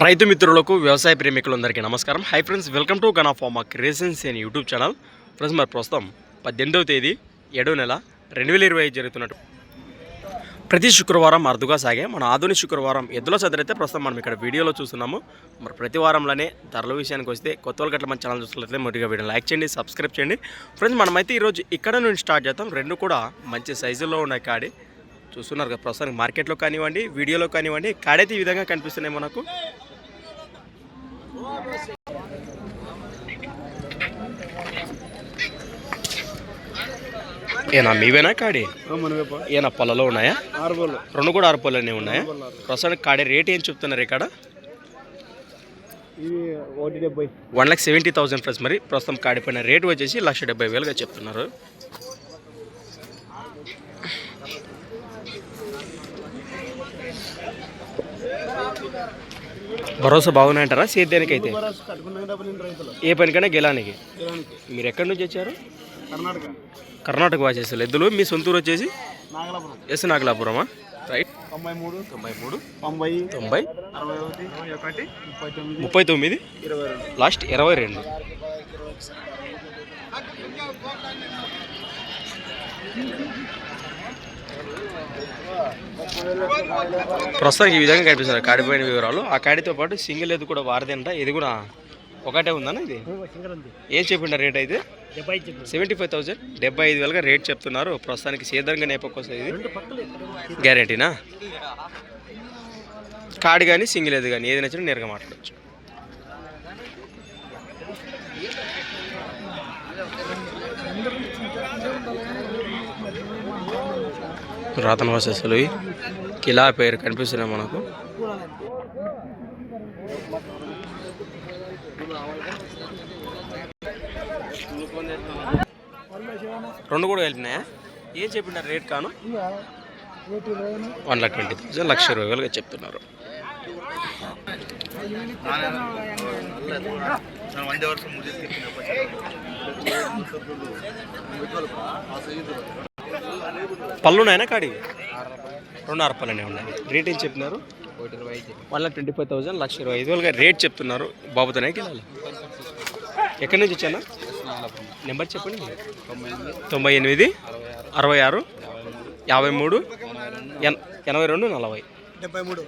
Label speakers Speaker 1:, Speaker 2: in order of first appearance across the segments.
Speaker 1: రైతు మిత్రులకు వ్యవసాయ ప్రేమికులందరికీ నమస్కారం. హై ఫ్రెండ్స్ వెల్కమ్ టు గనా ఫార్మా క్రియేషన్స్ అని యూట్యూబ్ ఛానల్ ఫ్రెండ్స్ మరి ప్రస్తుతం పద్దెనిమిదవ తేదీ ఏడవ నెల రెండు వేల ఇరవై ఐదు జరుగుతున్నట్టు. ప్రతి శుక్రవారం అరుదుగా సాగే మన ఆధునిక శుక్రవారం ఎద్దుల చదివితే ప్రస్తుతం మనం ఇక్కడ వీడియోలో చూస్తున్నాము. మరి ప్రతి వారంలోనే ధరల విషయానికి వస్తే కొత్త గట్ల మన ఛానల్ చూస్తున్నట్లయితే మొదటిగా వీడియో లైక్ చేయండి సబ్స్క్రైబ్ చేయండి. ఫ్రెండ్స్ మనమైతే ఈరోజు ఇక్కడ నుండి స్టార్ట్ చేద్దాం. రెండు కూడా మంచి సైజుల్లో ఉన్నాయి కాడి. చూస్తున్నారు కదా ప్రస్తుతానికి మార్కెట్లో కానివ్వండి వీడియోలో కానివ్వండి కాడైతే ఈ విధంగా కనిపిస్తున్నాయి మనకు. ఏనా మీవేనా కాడి? ఏనా పొలలో ఉన్నాయా? రెండు కూడా ఆరు పొలనే ఉన్నాయా? ప్రస్తుతానికి కాడే రేట్ ఏం చెప్తున్నారు ఇక్కడ? One lakh seventy thousand plus మరి ప్రస్తుతం కాడిపోయిన రేట్ వచ్చేసి లక్ష డెబ్బై వేలుగా చెప్తున్నారు. భరోసా బాగున్నాయంటారా
Speaker 2: నేను రైతులు.
Speaker 1: ఏ పనికైనా గెలానికి? మీరు ఎక్కడి నుంచి వచ్చారు?
Speaker 2: కర్ణాటక.
Speaker 1: కర్ణాటక వాసేస్తారు ఎద్దులు మీ సొంతూరు వచ్చేసి?
Speaker 2: నాగలాపురం.
Speaker 1: ఎస్ నాగలాపురమా? రైట్.
Speaker 2: తొంభై మూడు
Speaker 1: తొంభై. మూడు
Speaker 2: తొంభై.
Speaker 1: తొంభై
Speaker 2: అరవై ఒకటి. ముప్పై తొమ్మిది.
Speaker 1: తొమ్మిది.
Speaker 2: ఇరవై రెండు.
Speaker 1: లాస్ట్ ఇరవై రెండు. ప్రస్తుతానికి ఈ విధంగా కనిపిస్తారు కాడిపోయిన వివరాలు. ఆ కాడితో పాటు సింగిల్ ఎద్దు కూడా వారదంట. ఇది కూడా ఒకటే ఉందన్న ఇది? ఏం చెప్పిండ రేట్ అయితే? సెవెంటీ ఫైవ్ థౌసండ్ డెబ్బై ఐదు వేలుగా రేట్ చెప్తున్నారు. ప్రస్తుతానికి సేద్యంగా నేపకొస్తుంది ఇది. గ్యారంటీనా? కార్డు కానీ సింగిల్ ఎద్దు కానీ ఏది నచ్చినా నేరుగా మాట్లాడచ్చు. పురాతన వసతులు కిలా పేరు కనిపిస్తున్నాయి మనకు. రెండు కూడా వెళ్ళినాయా ఏం చెప్పినారు రేట్ కాను? వన్ లాక్ ట్వంటీ థౌసండ్ లక్ష ఇరవై వేలుగా చెప్తున్నారు. పళ్ళున్నాయనా కాడి? రెండు ఆరు పళ్ళనే ఉన్నాయి. రేట్ ఏం చెప్పినారు? One lakh twenty five thousand లక్ష ఇరవై ఐదు వేలుగా రేట్ చెప్తున్నారు. బాబుతోనే వెళ్ళాలి. ఎక్కడి నుంచి వచ్చానా? నెంబర్ చెప్పండి. తొంభై ఎనిమిది అరవై ఆరు యాభై మూడు ఎన్ ఎనభై రెండు నలభై.
Speaker 2: డెబ్బై మూడు.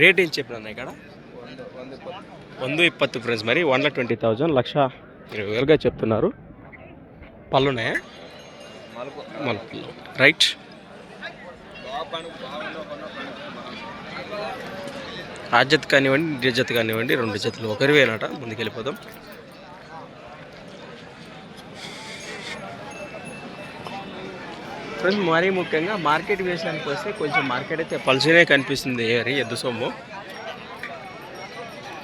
Speaker 1: రేట్ ఏం చెప్పినా ఇక్కడ? వంద ఇప్పత్తు ఫ్రెండ్స్ మరి వన్ లాక్ ట్వంటీ థౌజండ్ లక్ష ఇరవై వేలుగా చెప్తున్నారు. పళ్ళున్నాయా మలుపులు రైట్. రాజ్యత్ కానివ్వండి నిర్జత్ కానివ్వండి రెండు జతలు ఒకరి వేలట ముందుకెళ్ళిపోదాం. ఫ్రెండ్స్ మరీ ముఖ్యంగా మార్కెట్ విషయానికి వస్తే కొంచెం మార్కెట్ అయితే పల్సనే కనిపిస్తుంది ఏరి ఎద్దు సొమ్ము.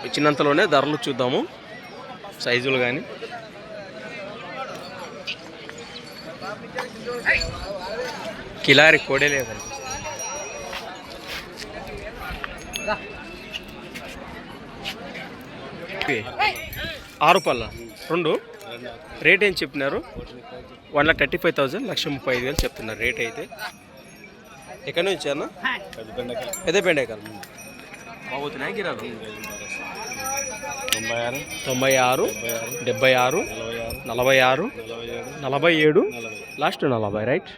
Speaker 1: వచ్చినంతలోనే ధరలు చూద్దాము సైజులు కానీ కిలారి కోడేలే కనిపిస్తుంది. ఆరు పళ్ళ రెండు. రేట్ ఏం చెప్పినారు? One lakh thirty five thousand లక్ష ముప్పై ఐదు వేలు చెప్తున్నారు రేట్ అయితే. ఎక్కడి నుంచి అన్న? అదే బెండకాయలు. బాగుతున్నాయి గిరాలు
Speaker 2: తొంభై ఆరు
Speaker 1: తొంభై ఆరు డెబ్బై ఆరు నలభై ఆరు నలభై ఏడు లాస్ట్ నలభై రైట్?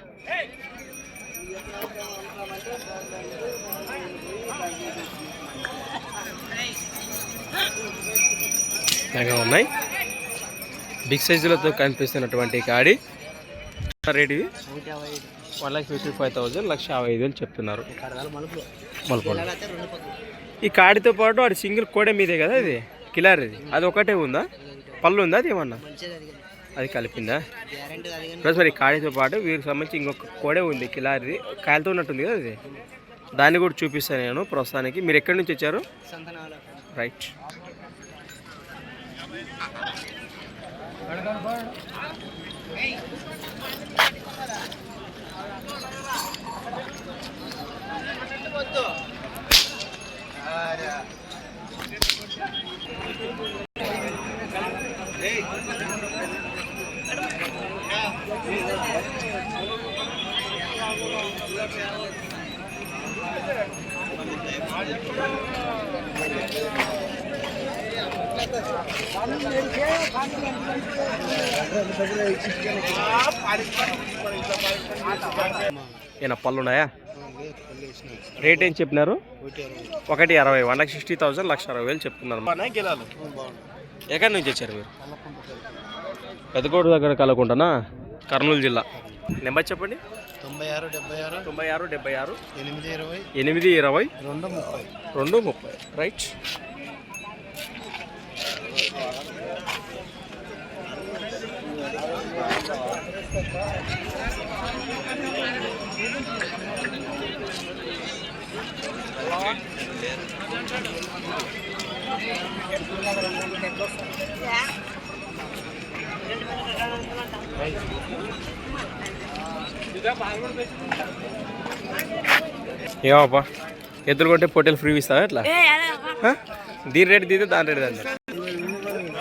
Speaker 1: బాగా ఉన్నాయి. బిగ్ సైజులతో కనిపిస్తున్నటువంటి కాడి. రేట్ ఇవి? One lakh fifty five thousand లక్ష యాభై ఐదు వేలు చెప్తున్నారు. మలుపులు. ఈ కాడితో పాటు అది సింగిల్ కోడే మీదే కదా ఇది? కిలార్ ఇది. అది ఒకటే ఉందా? పళ్ళు ఉందా? అది ఏమన్నా? అది కలిపిందా? ప్లస్ మరి కాడితో పాటు వీరికి సంబంధించి ఇంకొక కోడే ఉంది కిలారిది కాయలతో ఉన్నట్టుంది కదా అది దాన్ని కూడా చూపిస్తాను నేను ప్రస్తుతానికి. మీరు ఎక్కడి నుంచి వచ్చారు? రైట్. ఏనా పళ్ళు ఉన్నాయా రేట్ ఏం చెప్పినారు? ఒకటి అరవై వన్ లాక్ సిక్స్టీ థౌసండ్ లక్ష అరవై వేలు చెప్తున్నారు. ఎక్కడి నుంచి వచ్చారు మీరు? పెద్దకోట దగ్గర కలకుంటానా? కర్నూలు జిల్లా. నెంబర్ చెప్పండి.
Speaker 2: తొంభై ఆరు డెబ్బై ఆరు
Speaker 1: తొంభై ఆరు డెబ్బై ఆరు
Speaker 2: ఎనిమిది ఇరవై
Speaker 1: ఎనిమిది ఇరవై.
Speaker 2: రెండు ముప్పై.
Speaker 1: రెండు ముప్పై. రైట్. ఏమప్పా ఎద్దులు కొంటే పొట్టెలు ఫ్రీ ఇస్తావా ఎట్లా? దీని రేటు దీదే దాని రేటు దాని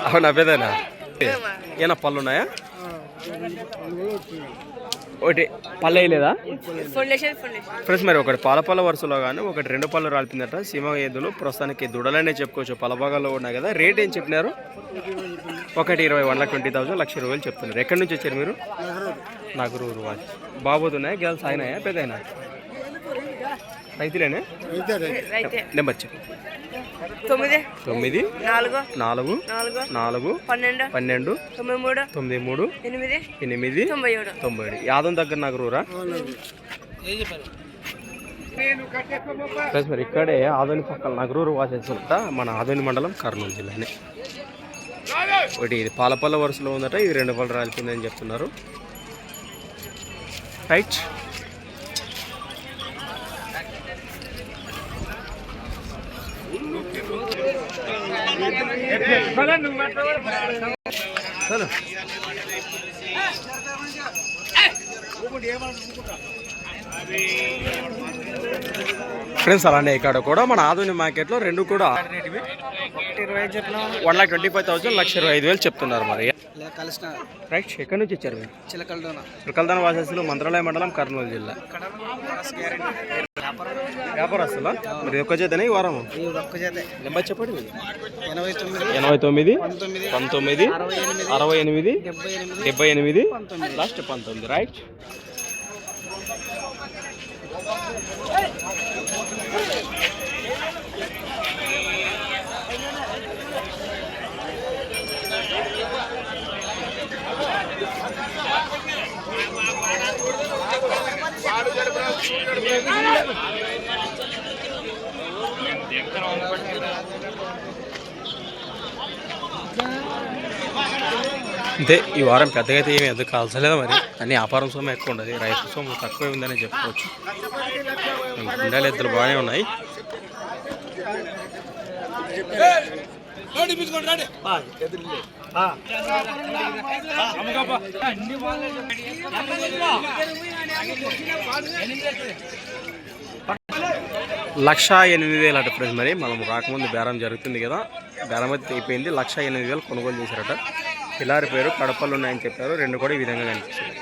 Speaker 1: అవునా పెద్దనా? ఏనా పళ్ళు ఉన్నాయా ఒకటి పళ్ళు వేయలేదా? ఫ్రెండ్స్ మరి ఒకటి పాల పళ్ళ వరుసలో కానీ ఒకటి రెండు పళ్ళు రాలిపిందట సీమ ఎద్దులు ప్రస్తుతానికి దుడలనే చెప్పుకోవచ్చు. పల భాగాల్లో ఉన్నాయి కదా. రేట్ ఏం చెప్పినారు? ఒకటి ఇరవై వన్ లాక్ ట్వంటీ థౌసండ్ లక్ష రూపాయలు చెప్తున్నారు. ఎక్కడి నుంచి వచ్చారు మీరు? నగరూరు వాళ్ళు బాబోతున్నాయా గర్ల్స్ అయినాయా పెద్ద అయినా రైతులేనే?
Speaker 3: రైతే.
Speaker 1: నెంబర్ చెప్పు.
Speaker 3: తొమ్మిది
Speaker 1: తొమ్మిది
Speaker 3: నాలుగు
Speaker 1: నాలుగు
Speaker 3: నాలుగు
Speaker 1: నాలుగు
Speaker 3: పన్నెండు
Speaker 1: పన్నెండు
Speaker 3: తొంభై మూడు
Speaker 1: తొమ్మిది మూడు
Speaker 3: ఎనిమిది
Speaker 1: ఎనిమిది
Speaker 3: తొంభై ఏడు.
Speaker 1: తొంభై ఏడు. యాదం దగ్గర నగరూరా? ప్లస్ మరి ఇక్కడే ఆదోని పక్కన నగరూరు వాసేస్తుంట మన ఆదోని మండలం కర్నూలు జిల్లానే. ఒకటి ఇది పాలపల్ల వరుసలో ఉందట ఇది రెండు పళ్ళు రాలిపోయిందని చెప్తున్నారు. రైట్ చలో ఫ్రెండ్స్ అలానే ఇక్కడ కూడా మన ఆధునిక మార్కెట్లో రెండు కూడా
Speaker 2: ఇరవై చెప్పిన.
Speaker 1: One lakh twenty five thousand లక్ష ఇరవై ఐదు వేలు చెప్తున్నారు మరి.
Speaker 2: కలిసిన
Speaker 1: రైట్ ఎక్కడి నుంచి వచ్చారు మీరు?
Speaker 2: చిలకలదోన.
Speaker 1: వాసస్సులు మంత్రాలయ మండలం కర్నూలు జిల్లా. వ్యాపారస్తులా మరి ఒక్క చేతనే ఈ వారం
Speaker 2: ఒక్క చేత.
Speaker 1: నెంబర్ చెప్పండి.
Speaker 2: ఎనభై తొమ్మిది
Speaker 1: ఎనభై తొమ్మిది
Speaker 2: పంతొమ్మిది అరవై ఎనిమిది డెబ్బై ఎనిమిది
Speaker 1: లాస్ట్ పంతొమ్మిది రైట్. అంతే ఈ వారం పెద్దగా అయితే ఏమి ఎందుకు కాల్చలేదు మరి? అన్ని వ్యాపారం సొమ్ము ఎక్కువ ఉండదు. రైతు సొమ్ము తక్కువే ఉందని చెప్పుకోవచ్చు. ఉండాలి ఇద్దరు బాగానే ఉన్నాయి. లక్ష ఎనిమిది వేలు అట ఫ్రెండ్స్ మరి. మనం రాకముందు బేరం జరుగుతుంది కదా. బేరం అయితే అయిపోయింది. లక్ష ఎనిమిది వేలు కొనుగోలు చేశారట. పిల్లారి పేరు కడపలు ఉన్నాయని చెప్పారు. రెండు కూడా ఈ విధంగా కనిపిస్తుంది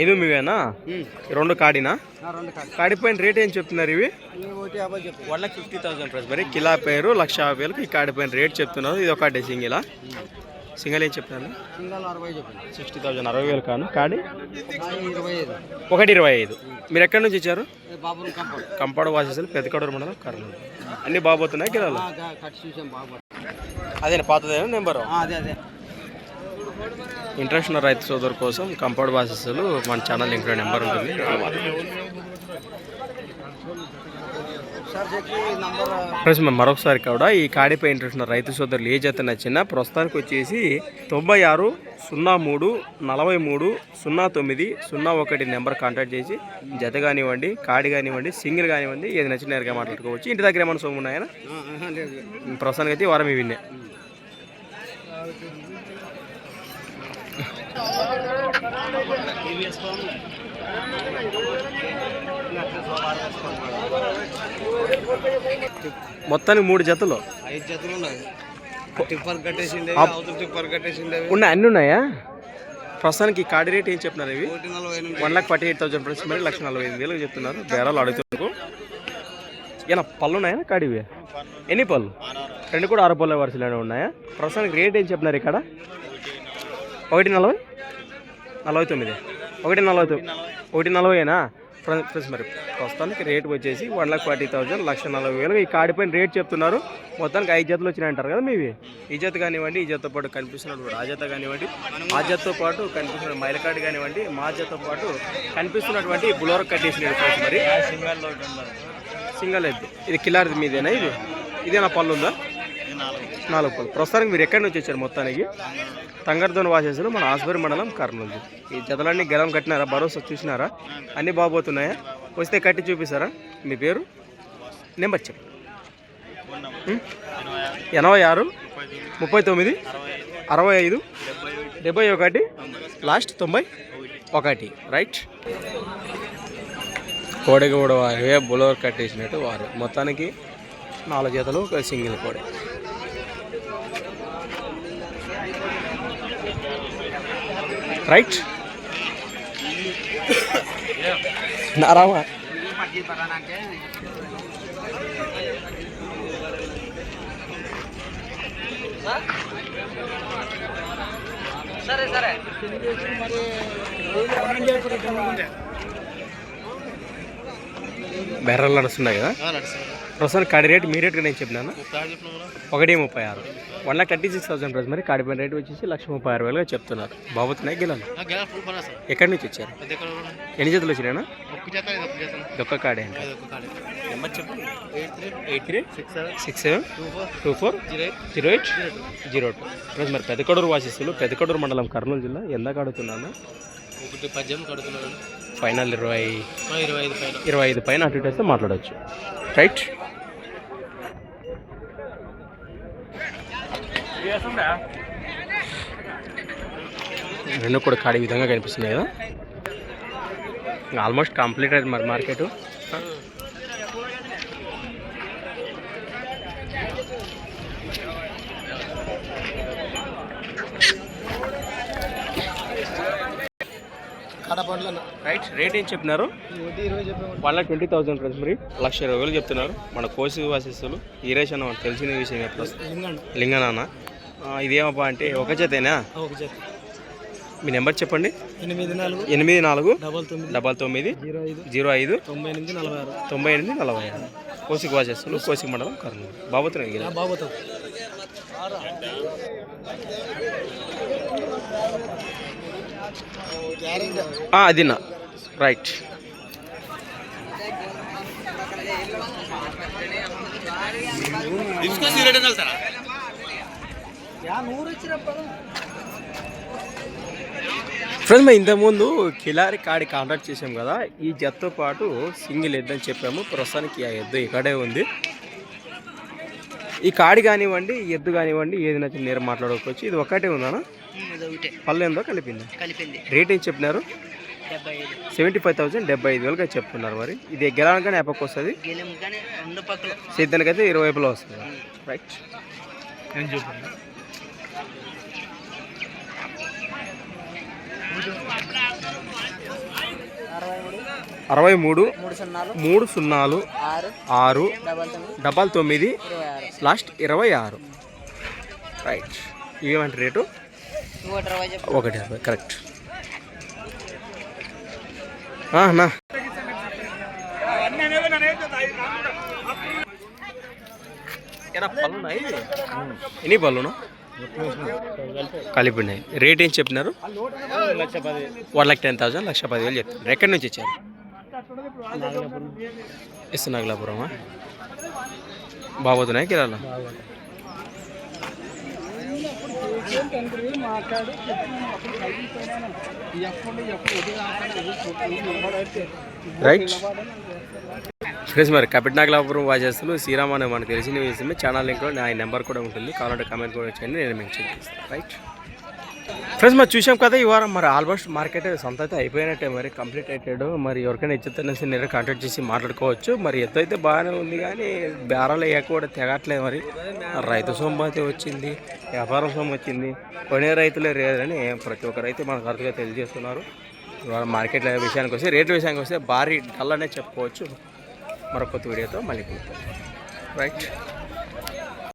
Speaker 1: ఐదు మీవేనా? రెండు కాడినా? కాడిపోయిన రేట్ ఏం చెప్తున్నారు ఇవి? One lakh fifty thousand price. మరి కిలా పేరు లక్ష యాభై వేలకు ఈ కాడిపోయిన రేట్ చెప్తున్నారు. ఇది ఒకటి సింగిలా. సింగిల్ ఏం చెప్తున్నారు?
Speaker 2: సింగల్ అరవై చెప్పు
Speaker 1: సిక్స్టీ థౌసండ్ అరవై వేలు కాను. కాడి
Speaker 2: ఇరవై ఐదు.
Speaker 1: ఒకటి ఇరవై ఐదు. మీరు ఎక్కడి నుంచి ఇచ్చారు?
Speaker 2: కంపౌండ్.
Speaker 1: వాసేసారు పెద్దకడూరు మండలం కర్నూలు. అన్ని బాగుపోతున్నాయి కిలోలు
Speaker 2: బాబు.
Speaker 1: అదే పాతదేనా నెంబరు? ఇంట్రెస్ట్ ఉన్న రైతు సోదరు కోసం కంపౌండ్ బాసెస్లు మన ఛానల్ లింక్లో నెంబర్ ఉంటుంది. ఫ్రెండ్స్ మేము మరొకసారి కూడా ఈ కాడిపై ఇంట్రెస్ట్ ఉన్న రైతు సోదరులు ఏ జత నచ్చినా ప్రస్తుతానికి వచ్చేసి తొంభై ఆరు సున్నా మూడు నలభై మూడు సున్నా తొమ్మిది సున్నా ఒకటి నెంబర్ కాంటాక్ట్ చేసి జత కానివ్వండి కాడి కానివ్వండి సింగిల్ కానివ్వండి ఏది నచ్చిన నేరుగా మాట్లాడుకోవచ్చు. ఇంటి దగ్గర ఏమైనా సొమ్ము ఉన్నాయన ప్రస్తుతానికి అయితే వారం ఇవి విన్నే మొత్తానికి మూడు జతలు?
Speaker 2: ఐదు జతలు ఉన్నాయి. టిప్పర్ కట్టేసిండే
Speaker 1: అప్-
Speaker 2: అవతల టిప్పర్ కట్టేసిండే
Speaker 1: ఉన్నాయి అన్నీ ఉన్నాయా? ప్రస్తుతానికి ఈ కార్డు రేట్ ఏం చెప్తున్నారు ఇవి? One lakh forty eight thousand price మరి లక్ష నలభై ఐదు వేలకు చెప్తున్నారు. బేరాలు అడుగుతున్నారు ఏనా పళ్ళు ఉన్నాయా కాడివి ఎన్ని పళ్ళు? రెండు కూడా ఆరు పళ్ళ వరుసలోనే ఉన్నాయా? ప్రస్తుతానికి రేట్ ఏం చెప్తున్నారు ఇక్కడ? ఒకటి నలభై నలభై తొమ్మిది. ఒకటి నలభై తొమ్మిది ఒకటి నలభైనా ఫ్రెండ్స్ మరి ప్రస్తుతానికి రేట్ వచ్చేసి వన్ లాక్ ఫార్టీ థౌసండ్ లక్ష నలభై వేలు. ఈ కాడి పైన రేట్ చెప్తున్నారు. మొత్తానికి ఐదు జతలు వచ్చినాయి అంటారు కదా మీవి? ఈ జత కానివ్వండి ఈ జతతో పాటు కనిపిస్తున్నటువంటి ఆ జత కానివ్వండి ఆ జతతో పాటు కనిపిస్తున్న మైలకాడు కానివ్వండి మా జతతో పాటు కనిపిస్తున్నటువంటి బులోర్ కట్టేసిన ఫ్రెండ్స్ మరి. సింగల్ ఎద్దు ఇది కిలారిది మీదేనా ఇది? ఇదేనా పళ్ళు ఉందా? నాలుగు పళ్ళు ప్రస్తుతానికి మీరు ఎక్కడి నుంచి వచ్చారు మొత్తానికి? తంగర్దోన్ వాసేసులు మన ఆస్బరి మండలం కర్నూలు ఈ జతలన్నీ గెలం కట్టినారా? భరోసా చూసినారా? అన్నీ బాగోతున్నాయా వస్తే కట్టి చూపిస్తారా? మీ పేరు? నెంబర్ చెప్పు. ఎనభై ఆరు ముప్పై తొమ్మిది అరవై ఐదు డెబ్బై ఒకటి లాస్ట్ తొంభై ఒకటి. రైట్. కోడెకి కూడా వారివే బులోర్ కట్టేసినట్టు వారు. మొత్తానికి నాలుగు జతలు ఒక సింగిల్ కోడి. రైట్ నారామా
Speaker 2: సరే సరే
Speaker 1: బెర్రలు నడుస్తున్నాయి కదా ప్రస్తుతానికి కాడి రేట్ మీ రేట్ నేను చెప్పినాను? ఒకటి ముప్పై ఆరు. One lakh thirty six thousand price మరి కాడి పైన రేట్ వచ్చేసి లక్ష ముప్పై ఆరు వేలుగా చెప్తున్నారు. బాబుతున్నాయి గిలాలు. ఎక్కడి నుంచి వచ్చారు? ఎన్ని జతలు వచ్చినాయనా దొక్క కాడే అండి eight three six seven two four zero eight zero two. Plus మరి పెదకడూరు వాసిస్తులు పెదకడూరు మండలం కర్నూలు జిల్లా ఎందాక అడుగుతున్నాను.
Speaker 2: ఒకటి పద్దెనిమిది
Speaker 1: ఫైనల్ ఇరవై
Speaker 2: ఇరవై ఐదు పైన.
Speaker 1: ఇరవై ఐదు పైన అటు ఇటు వస్తే మాట్లాడవచ్చు రైట్ రెండు కూడా ఖాళీ విధంగా కనిపిస్తున్నాయి కదా. ఆల్మోస్ట్ కంప్లీట్ అయింది మరి మార్కెట్ రైట్ రేట్ ఏం చెప్పినారు? One lakh twenty thousand friends మరి. లక్ష ఇరవై వేలు చెప్తున్నారు. మన కోసి వాసిస్తులు. ఈరేష్ అన్న మనకు తెలిసిన విషయం
Speaker 2: లింగండి
Speaker 1: లింగనాన్న ఇదేమప్పా అంటే ఒక జతేనా? మీ నెంబర్ చెప్పండి.
Speaker 2: ఎనిమిది నాలుగు
Speaker 1: ఎనిమిది నాలుగు
Speaker 2: డబల్ తొమ్మిది జీరో ఐదు తొంభై ఎనిమిది నలభై ఆరు.
Speaker 1: తొంభై ఎనిమిది నలభై ఆరు. కోసిక వాసేస్తులు కోసిక మండలం కర్నూలు. బాబోతున్నాయి
Speaker 2: బాబోతాం.
Speaker 1: అది నా. రైట్ ఫ్రెండ్స్ మేము ఇంతకుముందు కిలారి కాడి కాంటాక్ట్ చేసాం కదా ఈ జతతో పాటు సింగిల్ ఎద్దు అని చెప్పాము. ప్రస్తుతానికి ఆ ఎద్దు ఇక్కడే ఉంది. ఈ కాడి కానివ్వండి ఈ ఎద్దు కానివ్వండి ఏది నచ్చిన నేరు మాట్లాడుకోవచ్చు. ఇది ఒక్కటే ఉందా
Speaker 2: ఒకటే
Speaker 1: పళ్ళు ఏందో కలిపింది.
Speaker 2: కలిపింది.
Speaker 1: రేట్ ఏం చెప్పినారు? సెవెంటీ ఫైవ్ థౌసండ్ డెబ్బై ఐదు వేలుగా చెప్తున్నారు మరి. ఇది గెలవగానే ఎప్పకి వస్తుంది
Speaker 2: గెలిం కానీ రెండు పక్కలు.
Speaker 1: సిద్ధానికి అయితే ఇరవై వైపులో వస్తుంది. రైట్
Speaker 2: అరవై మూడు.
Speaker 1: మూడు
Speaker 2: సున్నాలు. ఆరు. డబల్ తొమ్మిది.
Speaker 1: లాస్ట్ ఇరవై ఆరు. రైట్ ఇవేమంటే రేటు?
Speaker 2: ఒకటి
Speaker 1: అరవై కరెక్ట్. అన్నా. ఎన్ని పళ్ళును? కలిపినాయి. రేట్ ఏం చెప్పినారు? వన్ లాక్ టెన్ థౌసండ్ లక్ష పదివేలు చెప్తున్నారు ఎక్కడి నుంచి వచ్చారు ఇస్తు నాగలాపురమా? బాబోతున్నాయి కిరాలా రైట్ ఫ్రెండ్స్ మరి కపిట్నాగలాపురం వాచేస్తులు శ్రీరామ్ అనే మనకు తెలిసిన విషయమే ఛానల్ లింక్లో నా నెంబర్ కూడా ఉంటుంది. కావాలంటే కామెంట్ కూడా చేయండి నేను మెన్షన్ చేస్తాను. రైట్ ఫ్రెండ్స్ మరి చూసాం కదా ఈ వారం మరి ఆల్మోస్ట్ మార్కెట్ సొంత అయితే అయిపోయినట్టే మరి కంప్లీట్ అయిపోయాడు. మరి ఎవరికైనా ఇచ్చేతనేసి నేను కాంటాక్ట్ చేసి మాట్లాడుకోవచ్చు. మరి ఎత్తు అయితే బాగానే ఉంది కానీ బేరాలు వేయక కూడా తెగట్లేదు మరి. రైతు సొమ్ము అయితే వచ్చింది వ్యాపారం సొమ్ము వచ్చింది. కొనే రైతులే లేదని ప్రతి ఒక్క రైతు మనకు అర్థంగా తెలియజేస్తున్నారు. ఇవాళ మార్కెట్ విషయానికి వస్తే రేట్ల విషయానికి వస్తే భారీ డల్ అనే చెప్పుకోవచ్చు. మరొక కొత్త వీడియోతో మళ్ళీ రైట్